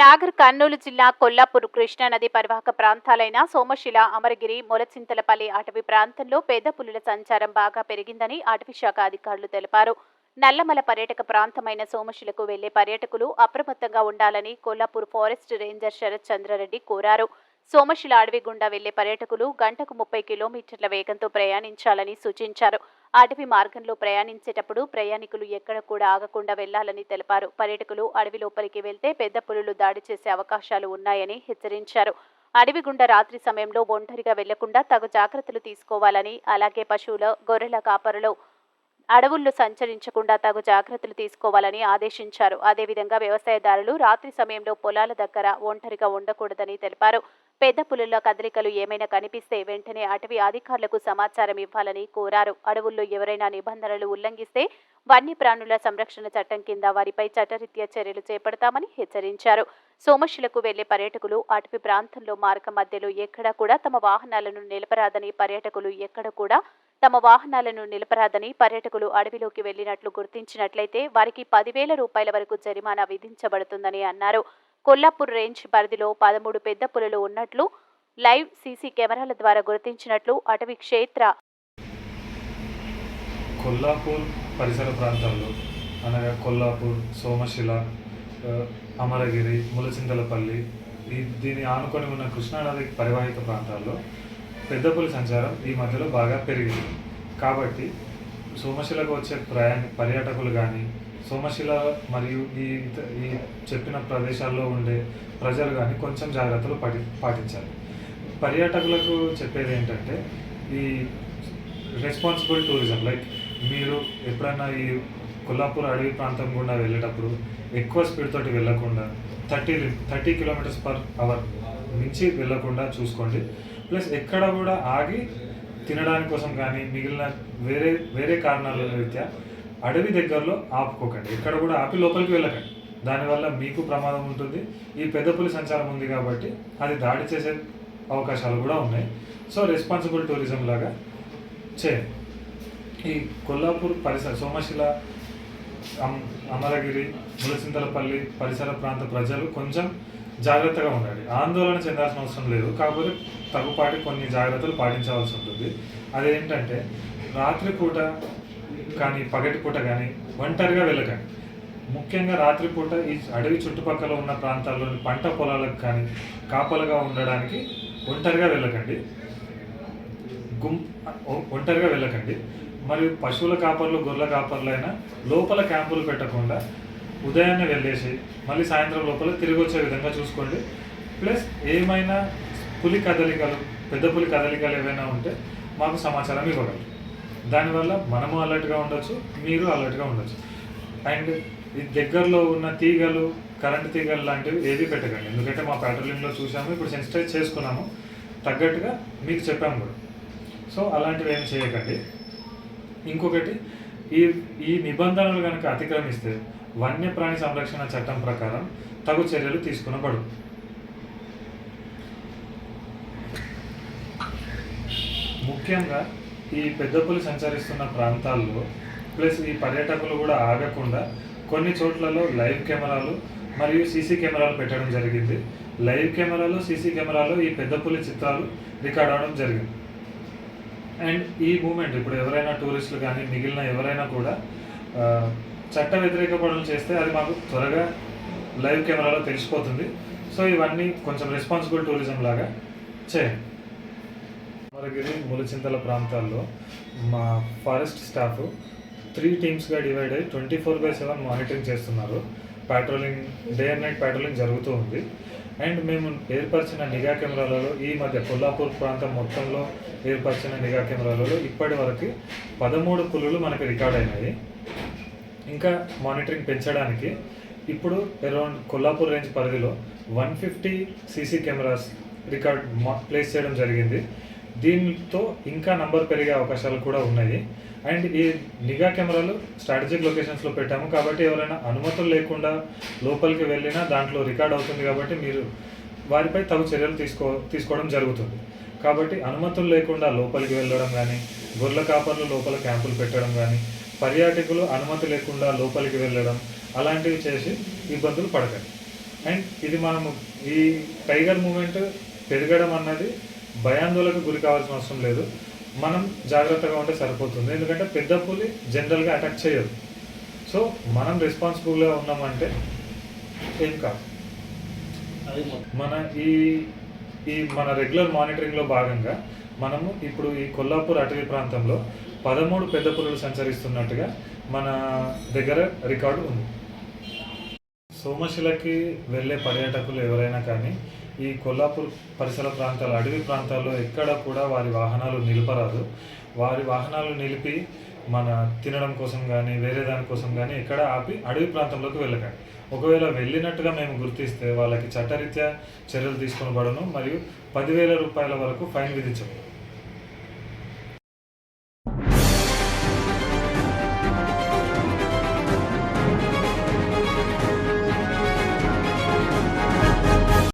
నాగర్ కర్నూలు జిల్లా కొల్లాపూర్ కృష్ణానది పరివాహక ప్రాంతాలైన సోమశిల అమరగిరి మొలచింతలపల్లి అటవీ ప్రాంతంలో పేద పులుల సంచారం బాగా పెరిగిందని అటవీ శాఖ అధికారులు తెలిపారు. నల్లమల పర్యాటక ప్రాంతమైన సోమశిలకు వెళ్ళే పర్యాటకులు అప్రమత్తంగా ఉండాలని కొల్లాపూర్ ఫారెస్ట్ రేంజర్ శరత్ చంద్రారెడ్డి కోరారు. సోమశిల అడవి గుండా వెళ్ళే పర్యాటకులు గంటకు ముప్పై కిలోమీటర్ల వేగంతో ప్రయాణించాలని సూచించారు. అడవి మార్గంలో ప్రయాణించేటప్పుడు ప్రయాణికులు ఎక్కడ కూడా ఆగకుండా వెళ్ళాలని తెలిపారు. పర్యాటకులు అడవి లోపలికి వెళ్తే పెద్ద పులులు దాడి చేసే అవకాశాలు ఉన్నాయని హెచ్చరించారు. అడవి గుండా రాత్రి సమయంలో ఒంటరిగా వెళ్ళకుండా తగు జాగ్రత్తలు తీసుకోవాలని అలాగే పశువుల గొర్రెల కాపరులు అడవుల్లో సంచరించకుండా తగు జాగ్రత్తలు తీసుకోవాలని ఆదేశించారు. అదేవిధంగా వ్యవసాయదారులు రాత్రి సమయంలో పొలాల దగ్గర ఒంటరిగా ఉండకూడదని తెలిపారు. పెద్ద పులుల కదలికలు ఏమైనా కనిపిస్తే వెంటనే అటవీ అధికారులకు సమాచారం ఇవ్వాలని కోరారు. అడవుల్లో ఎవరైనా నిబంధనలు ఉల్లంఘిస్తే వన్యప్రాణుల సంరక్షణ చట్టం కింద వారిపై చట్టరీత్యా చర్యలు చేపడతామని హెచ్చరించారు. సోమశిలకు వెళ్ళే పర్యాటకులు అటవీ ప్రాంతంలో మార్గ మధ్యలో ఎక్కడా కూడా తమ వాహనాలను నిలపరాదని పర్యాటకులు ఎక్కడ కూడా తమ వాహనాలను నిలపరాదని పర్యాటకులు అడవిలోకి వెళ్ళినట్లు గుర్తించినట్లయితే వారికి పదివేల రూపాయల వరకు జరిమానా విధించబడుతుందని అన్నారు. కొల్లాపూర్ రేంజ్ పరిధిలో పదమూడు పెద్ద పులులు ఉన్నట్లు లైవ్ సీసీ కెమెరాల ద్వారా గుర్తించినట్లు అటవీ క్షేత్ర కొల్లాపూర్ పరిసర ప్రాంతాల్లో అనగా కొల్లాపూర్ సోమశిల అమరగిరి ములచింతలపల్లి దీన్ని ఆనుకొని ఉన్న కృష్ణానది పరివాహిక ప్రాంతాల్లో పెద్దపులి సంచారం ఈ మధ్యలో బాగా పెరిగింది. కాబట్టి సోమశిలకు వచ్చే ప్రయాణ పర్యాటకులు కానీ సోమశిల మరియు ఈ ఈ చెప్పిన ప్రదేశాల్లో ఉండే ప్రజలు కానీ కొంచెం జాగ్రత్తలు పాటి పాటించాలి. పర్యాటకులకు చెప్పేది ఏంటంటే ఈ రెస్పాన్సిబుల్ టూరిజం లైక్ మీరు ఎప్పుడైనా ఈ కొల్లాపూర్ అడవి ప్రాంతం గుండా వెళ్ళేటప్పుడు ఎక్కువ స్పీడ్ తోటి వెళ్ళకుండా thirty thirty kilometres per hour మించి వెళ్ళకుండా చూసుకోండి. ప్లస్ ఎక్కడ కూడా ఆగి తినడానికి కోసం కానీ మిగిలిన వేరే వేరే కారణాల రీత్యా అడవి దగ్గరలో ఆపుకోకండి. ఎక్కడ కూడా ఆపి లోపలికి వెళ్ళకండి. దానివల్ల మీకు ప్రమాదం ఉంటుంది. ఈ పెద్ద పులి సంచారం ఉంది కాబట్టి అది దాడి చేసే అవకాశాలు కూడా ఉన్నాయి. సో రెస్పాన్సిబుల్ టూరిజం లాగా చేయండి. ఈ కొల్లాపూర్ పరిసర సోమశిల అమ్- అమరగిరి ములసింతలపల్లి పరిసర ప్రాంత ప్రజలు కొంచెం జాగ్రత్తగా ఉండాలి ఆందోళన చెందాల్సిన అవసరం లేదు. కాకపోతే తగుపాటి కొన్ని జాగ్రత్తలు పాటించవలసి ఉంటుంది. అదేంటంటే రాత్రిపూట కానీ పగటిపూట కానీ ఒంటరిగా వెళ్ళకండి. ముఖ్యంగా రాత్రిపూట ఈ అడవి చుట్టుపక్కల ఉన్న ప్రాంతాల్లోని పంట పొలాలకు కానీ కాపలుగా ఉండడానికి ఒంటరిగా వెళ్ళకండి. గుం ఒంటరిగా వెళ్ళకండి. మరియు పశువుల కాపర్లు గొర్రెల కాపర్లు అయినా లోపల క్యాంపులు పెట్టకుండా ఉదయాన్నే వెళ్ళేసి మళ్ళీ సాయంత్రం లోపల తిరిగి వచ్చే విధంగా చూసుకోండి. ప్లస్ ఏమైనా పులి కదలికలు పెద్ద పులి కదలికలు ఏవైనా ఉంటే మాకు సమాచారం ఇవ్వగలరు. దానివల్ల మనము అలర్ట్గా ఉండొచ్చు మీరు అలర్ట్గా ఉండొచ్చు. అండ్ ఈ దగ్గరలో ఉన్న తీగలు కరెంట్ తీగలు లాంటివి ఏవి పెట్టకండి. ఎందుకంటే మా పెట్రోలింగ్లో చూసాము ఇప్పుడు సెన్సిటైజ్ చేసుకున్నాము. తగ్గట్టుగా మీకు చెప్పాము కూడా. సో అలాంటివి ఏం చేయకండి. ఇంకొకటి ఈ ఈ నిబంధనలు కనుక అతిక్రమిస్తే వన్యప్రాణి సంరక్షణ చట్టం ప్రకారం తగు చర్యలు తీసుకునబడు ముఖ్యంగా ఈ పెద్ద పులి సంచరిస్తున్న ప్రాంతాల్లో ప్లస్ ఈ పర్యాటకులు కూడా ఆగకుండా కొన్ని చోట్లలో లైవ్ కెమెరాలు మరియు సీసీ కెమెరాలు పెట్టడం జరిగింది. లైవ్ కెమెరాలు సీసీ కెమెరాలు ఈ పెద్ద పులి చిత్రాలు రికార్డ్ అవడం జరిగింది. అండ్ ఈ మూమెంట్ ఇప్పుడు ఎవరైనా టూరిస్టులు కానీ మిగిలిన ఎవరైనా కూడా చట్ట వ్యతిరేక పనులు చేస్తే అది మాకు త్వరగా లైవ్ కెమెరాలో తెలిసిపోతుంది. సో ఇవన్నీ కొంచెం రెస్పాన్సిబుల్ టూరిజం లాగా చేయండి. అమరగిరి ములచింతల ప్రాంతాల్లో మా ఫారెస్ట్ స్టాఫ్ త్రీ టీమ్స్గా డివైడ్ అయ్యి twenty four by seven monitoring చేస్తున్నారు. Patrolling day and night patrolling జరుగుతూ ఉంది. అండ్ మేము ఏర్పరిచిన నిఘా కెమెరాలలో ఈ మధ్య కొల్లాపూర్ ప్రాంతం మొత్తంలో ఏర్పరిచిన నిఘా కెమెరాలలో ఇప్పటి వరకు పదమూడు పులులు మనకి రికార్డ్ అయినాయి. ఇంకా మానిటరింగ్ పెంచడానికి ఇప్పుడు అరౌండ్ కొల్లాపూర్ రేంజ్ పరిధిలో one fifty CC cameras record place చేయడం జరిగింది. దీంతో ఇంకా నంబర్ పెరిగే అవకాశాలు కూడా ఉన్నాయి. అండ్ ఈ నిఘా కెమెరాలు స్ట్రాటజిక్ లొకేషన్స్లో పెట్టాము. కాబట్టి ఎవరైనా అనుమతులు లేకుండా లోపలికి వెళ్ళినా దాంట్లో రికార్డ్ అవుతుంది కాబట్టి మీరు వారిపై తగు చర్యలు తీసుకో తీసుకోవడం జరుగుతుంది. కాబట్టి అనుమతులు లేకుండా లోపలికి వెళ్ళడం కానీ గొర్రెల కాపర్లు లోపల క్యాంపులు పెట్టడం కానీ పర్యాటకులు అనుమతి లేకుండా లోపలికి వెళ్ళడం అలాంటివి చేసి ఇబ్బందులు పడకండి. అండ్ ఇది మనము ఈ టైగర్ మూమెంట్ పెరగడం అన్నది భయాందోళనకు గురి కావాల్సిన అవసరం లేదు. మనం జాగ్రత్తగా ఉంటే సరిపోతుంది. ఎందుకంటే పెద్ద పులి జనరల్గా అటాక్ చేయదు. సో మనం రెస్పాన్సిబుల్గా ఉన్నామంటే ఏం కాదు. మన ఈ ఈ మన రెగ్యులర్ మానిటరింగ్లో భాగంగా మనము ఇప్పుడు ఈ కొల్లాపూర్ అటవీ ప్రాంతంలో పదమూడు పెద్ద పులులు సంచరిస్తున్నట్టుగా మన దగ్గర రికార్డు ఉంది. సోమశిలకి వెళ్ళే పర్యాటకులు ఎవరైనా కానీ ఈ కొల్లాపూర్ పరిసర ప్రాంతాలు అడవి ప్రాంతాల్లో ఎక్కడ కూడా వారి వాహనాలు నిలపరాదు వారి వాహనాలు నిలిపి మన తినడం కోసం కానీ వేరే దానికోసం కానీ ఎక్కడ ఆపి అడవి ప్రాంతంలోకి వెళ్ళకండి. ఒకవేళ వెళ్ళినట్టుగా మేము గుర్తిస్తే వాళ్ళకి చట్టరీత్యా చర్యలు తీసుకొనబడను మరియు పదివేల రూపాయల వరకు ఫైన్ విధించము